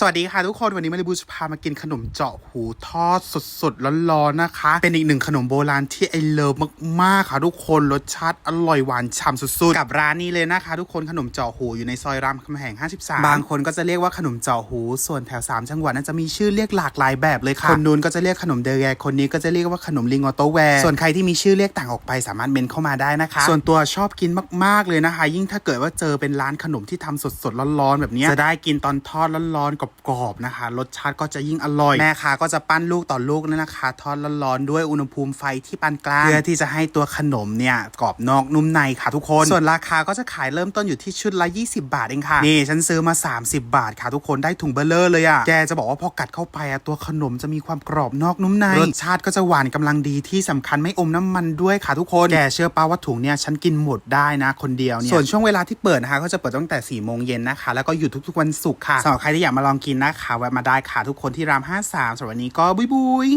สวัสดีค่ะทุกคนวันนี้มาริบูจะพามากินขนมเจาะหูทอดสดๆร้อนๆนะคะ เป็นอีกหนึ่งขนมโบราณที่ไอเลิฟมากๆค่ะทุกคนรสชาติอร่อยหวานฉ่ำสุดๆกับร้านนี้เลยนะคะ ทุกคนขนมเจาะหูอยู่ในซอยรามคำแหง 53 บางคนก็จะเรียกว่าขนมเจาะหู ส่วนแถว 3 จังหวัดนั้นจะมีชื่อเรียกหลากหลายแบบเลยค่ะคนนู้นก็จะเรียกขนมเดรแกคนนี้ก็จะเรียกว่าขนมลิงออโตแวร์ส่วนใครที่มีชื่อเรียกต่างออกไปสามารถเมนเข้ามาได้นะคะ ส่วนตัวชอบกินมากๆเลยนะคะ ยิ่งถ้าเกิดว่าเจอเป็นร้านขนมที่ทำสดๆร้อนๆแบบเนี้ยจะได้กินตอนทอดร้อนๆกรอบๆนะคะ รสชาติก็จะยิ่งอร่อย แม่ค้าก็จะปั้นลูกต่อลูกนั่นนะคะ ทอดร้อนๆด้วยอุณหภูมิไฟที่ปานกลาง เพื่อที่จะให้ตัวขนมเนี่ยกรอบนอกนุ่มในค่ะทุกคน ส่วนราคาก็จะขายเริ่มต้นอยู่ที่ชุดละ 20 บาทเองค่ะ นี่ฉันซื้อมา 30 บาทค่ะทุกคนได้ถุงเบลเลอร์เลยอะ่ะ แกจะบอกว่าพอกัดเข้าไปอะตัวขนมจะมีความกรอบนอกนุ่มใน รสชาติก็จะหวานกำลังดีที่สำคัญไม่อมน้ำมันด้วยค่ะทุกคน แกเชื่อป้าว่าถุงเนี่ยฉันกินหมดได้นะ คนเดียวเนี่ย ส่วนช่วงเวลาที่เปิดนะคะก็จะเปิดตั้งแต่4ี่โมงเย็นนะคะ แล้วก็อยู่ทุกๆวันศุกร์ค่ะสำหรับใครที่อยากมาลองกินนะคะแวะมาได้ค่ะทุกคนที่ราม53สำหรับวันนี้ก็บุยบุย